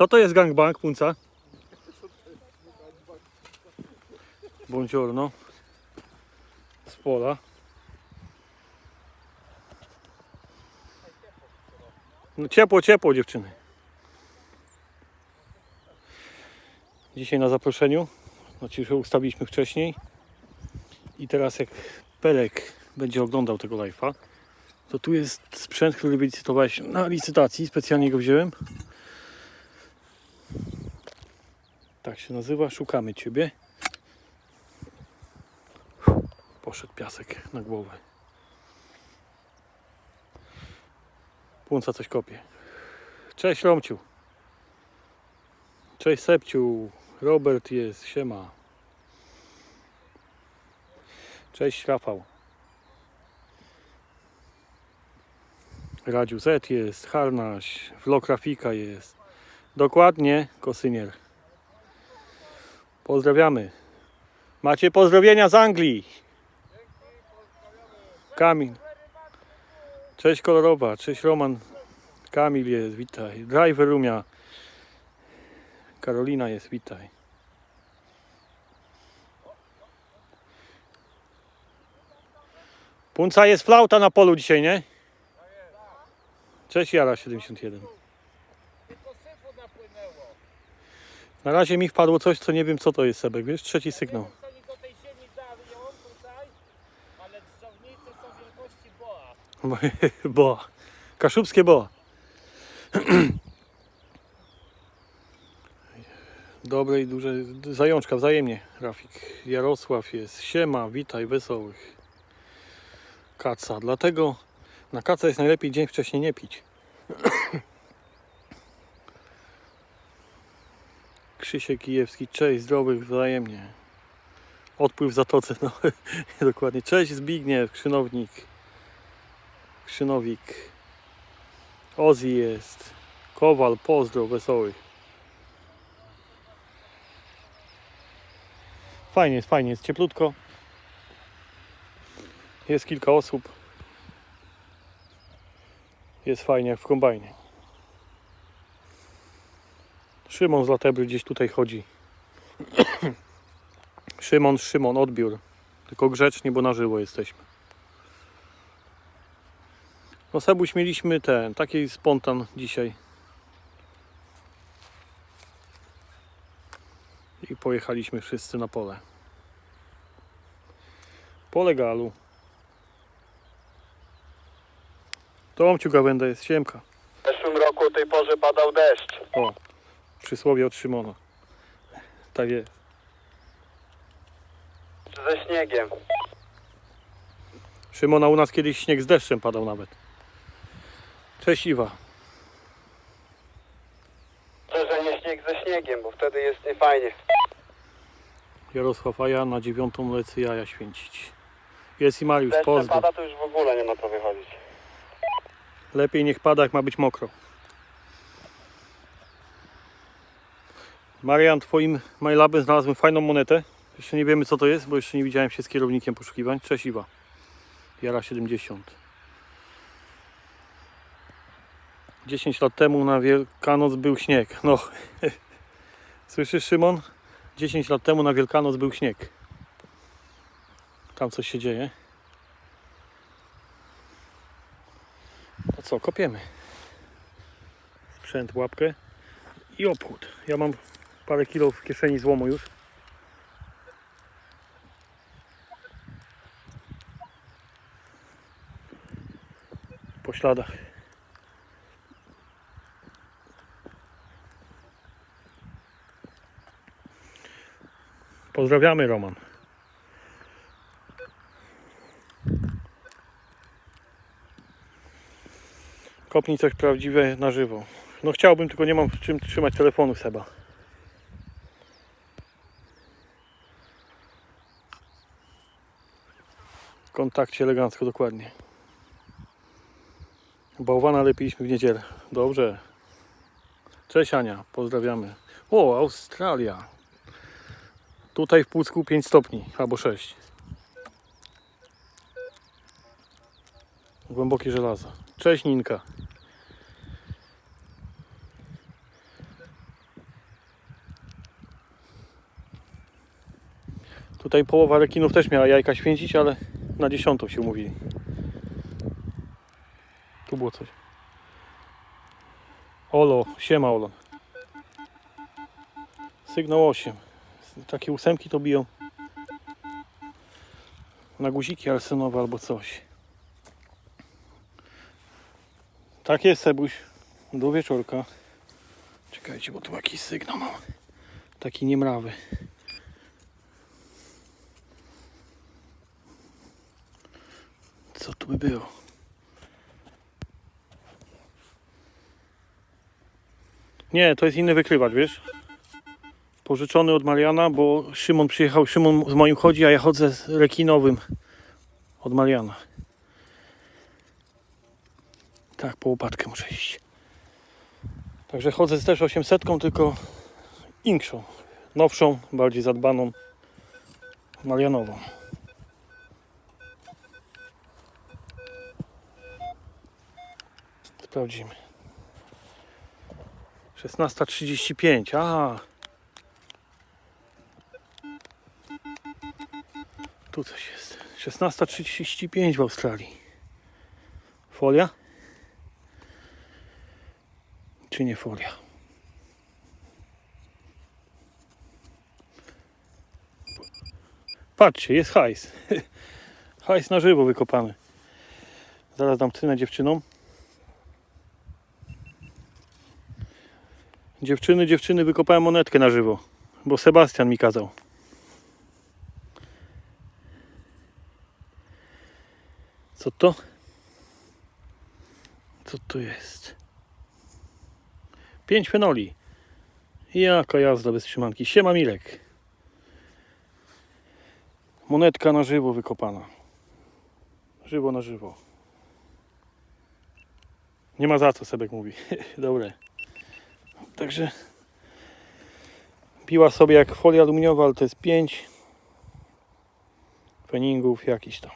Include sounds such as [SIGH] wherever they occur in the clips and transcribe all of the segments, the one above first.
Co to jest gangbang, punca? Buongiorno. Z pola. No ciepło, ciepło dziewczyny. Dzisiaj na zaproszeniu. Znaczy już ustawiliśmy wcześniej. I teraz jak Pelek będzie oglądał tego live'a, to tu jest sprzęt, który wylicytowałeś na licytacji. Specjalnie go wziąłem. Tak się nazywa. Szukamy Ciebie. Poszedł piasek na głowę. Płonca coś kopie. Cześć Romciu. Cześć Sepciu. Robert jest. Siema. Cześć Rafał. Radziu Z jest, Harnaś, Vlog Rafika jest. Dokładnie, Kosynier. Pozdrawiamy. Macie pozdrowienia z Anglii. Kamil. Cześć Kolorowa, cześć Roman. Kamil jest, witaj. Driver Rumia. Karolina jest, witaj. Punca jest flauta na polu dzisiaj, nie? Cześć Jara 71. Na razie mi wpadło coś, co nie wiem co to jest Sebek, wiesz? Trzeci sygnał. [LAUGHS] Boa. Kaszubskie boa. [CLEARS THROAT] I duże zajączka wzajemnie. Rafik. Jarosław jest. Siema, witaj, wesołych. Kaca. Dlatego na kaca jest najlepiej dzień wcześniej nie pić. [CLEARS THROAT] Krzysiek Kijewski. Cześć, zdrowych wzajemnie. Odpływ w zatoce. No, [LAUGHS] dokładnie. Cześć Zbigniew, Krzynownik. Krzynowik. Ozzy jest. Kowal, pozdro, wesołych. Fajnie jest, fajnie jest, cieplutko. Jest kilka osób. Jest fajnie jak w kombajnie. Szymon z Latebry gdzieś tutaj chodzi. [COUGHS] Szymon, Szymon, odbiór. Tylko grzecznie, bo na żywo jesteśmy. No Sebuś mieliśmy ten, taki spontan dzisiaj. I pojechaliśmy wszyscy na pole. Po legalu. Tomciu Gawenda jest siemka. W zeszłym roku o tej porze padał deszcz. O, przysłowie od Szymona. Tak jest. Ze śniegiem. Szymona u nas kiedyś śnieg z deszczem padał nawet. Cześć Iwa. Że nie śnieg ze śniegiem, bo wtedy jest niefajnie. Jarosław, a ja na dziewiątą lecę jaja święcić. Jest i Mariusz, Deszcz pozdro. pada, to już w ogóle nie ma co wychodzić. Lepiej niech pada, jak ma być mokro. Marian, twoim MyLabem znalazłem fajną monetę. Jeszcze nie wiemy co to jest, bo jeszcze nie widziałem się z kierownikiem poszukiwań. Cześć Iwa. Jara 70. 10 lat temu na Wielkanoc był śnieg. No, [LAUGHS] słyszysz Szymon? 10 lat temu na Wielkanoc był śnieg. Tam coś się dzieje. To co, kopiemy. Sprzęt, łapkę i obchód. Ja mam parę kilo w kieszeni złomu już. Po śladach. Pozdrawiamy Roman. Kopnij coś prawdziwe na żywo. No chciałbym, tylko nie mam w czym trzymać telefonu Seba. kontakcie elegancko, dokładnie. Bałwana lepiliśmy w niedzielę. Dobrze. Cześć Ania, pozdrawiamy. O, Australia. Tutaj w Płucku 5 stopni, albo 6. Głębokie żelazo. Cześć Ninka. Tutaj połowa rekinów też miała jajka święcić, ale na dziesiątą się umówili. Tu było coś. Olo, siema Olo. Sygnał 8. Takie ósemki to biją. Na guziki arsynowe albo coś. Tak jest, Sebuś. Do wieczorka. Czekajcie, bo tu jakiś sygnał mam. Taki niemrawy. Co tu by było? Nie, to jest inny wykrywacz, wiesz? Pożyczony od Mariana, bo Szymon przyjechał. Szymon z moim chodzi, a ja chodzę z rekinowym od Mariana. Tak, po łopatkę muszę iść. Także chodzę z też 800, tylko inkszą, nowszą, bardziej zadbaną, Marianową. Sprawdzimy. 16.35. A. Tu coś jest. 16.35 w Australii. Folia? Czy nie folia? Patrzcie, jest hajs. [LAUGHS] Hajs na żywo wykopany. Zaraz dam cynę dziewczynom. Dziewczyny, dziewczyny, wykopałem monetkę na żywo, bo Sebastian mi kazał. Co to? Co to jest? Pięć fenoli. Jaka jazda bez trzymanki. Siema Milek. Monetka na żywo wykopana. Żywo na żywo. Nie ma za co, Sebek mówi. [LAUGHS] Dobre. Także biła sobie jak folia aluminiowa, ale to jest 5 peningów jakiś tam.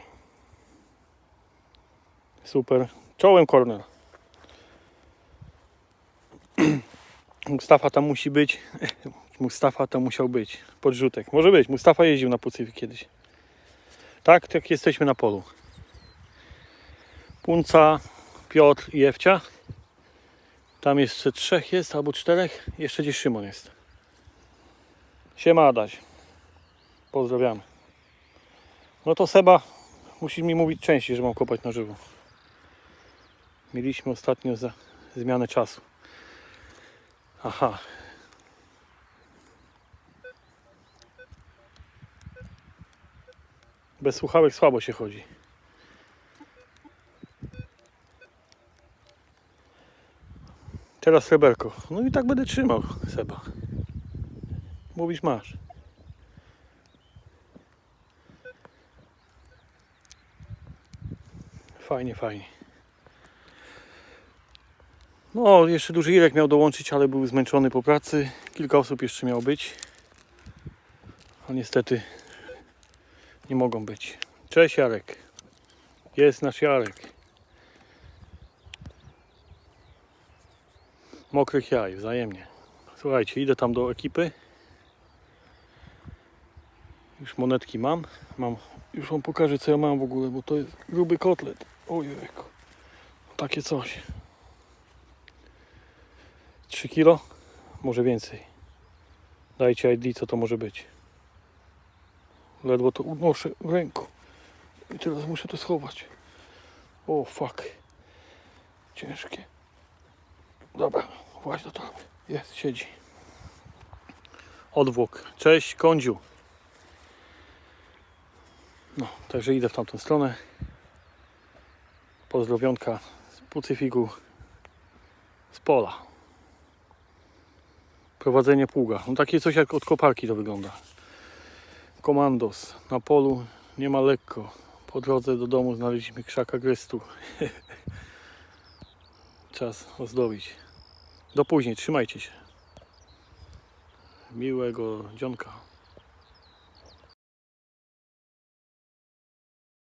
Super. Czołem corner. [CLEARS THROAT] Mustafa tam musi być. [LAUGHS] Mustafa tam musiał być. Podrzutek. Może być. Mustafa jeździł na Pacyfik kiedyś. Tak, tak jesteśmy na polu. Punca, Piotr i Ewcia. Tam jeszcze trzech jest, albo czterech. Jeszcze gdzieś Szymon jest. Siema Adaś. Pozdrawiamy. No to Seba, musisz mi mówić częściej, że mam kopać na żywo. Mieliśmy ostatnio za zmianę czasu. Aha. Bez słuchawek słabo się chodzi. Teraz sreberko. No i tak będę trzymał, Seba. Mówisz, masz. Fajnie, fajnie. No, jeszcze duży Irek miał dołączyć, ale był zmęczony po pracy. Kilka osób jeszcze miało być. A niestety nie mogą być. Cześć Jarek. Jest nasz Jarek. Mokrych jaj, wzajemnie. Słuchajcie, idę tam do ekipy. Już monetki mam. Mam. Już wam pokażę co ja mam w ogóle, bo to jest gruby kotlet. Ojejku. Takie coś. 3 kilo? Może więcej. Dajcie ID, co to może być. Ledwo to unoszę w ręku. I teraz muszę to schować. O, fuck. Ciężkie. Dobra, właśnie torby. Jest, siedzi. Odwłok. Cześć, kądziu. No, także idę w tamtą stronę. Pozdrowionka z Pacyfiku, z pola. Prowadzenie pługa. No takie coś jak od koparki to wygląda. Komandos na polu nie ma lekko. Po drodze do domu znaleźliśmy krzaka grystu. [LAUGHS] Czas ozdobić. Do później, trzymajcie się. Miłego dzionka.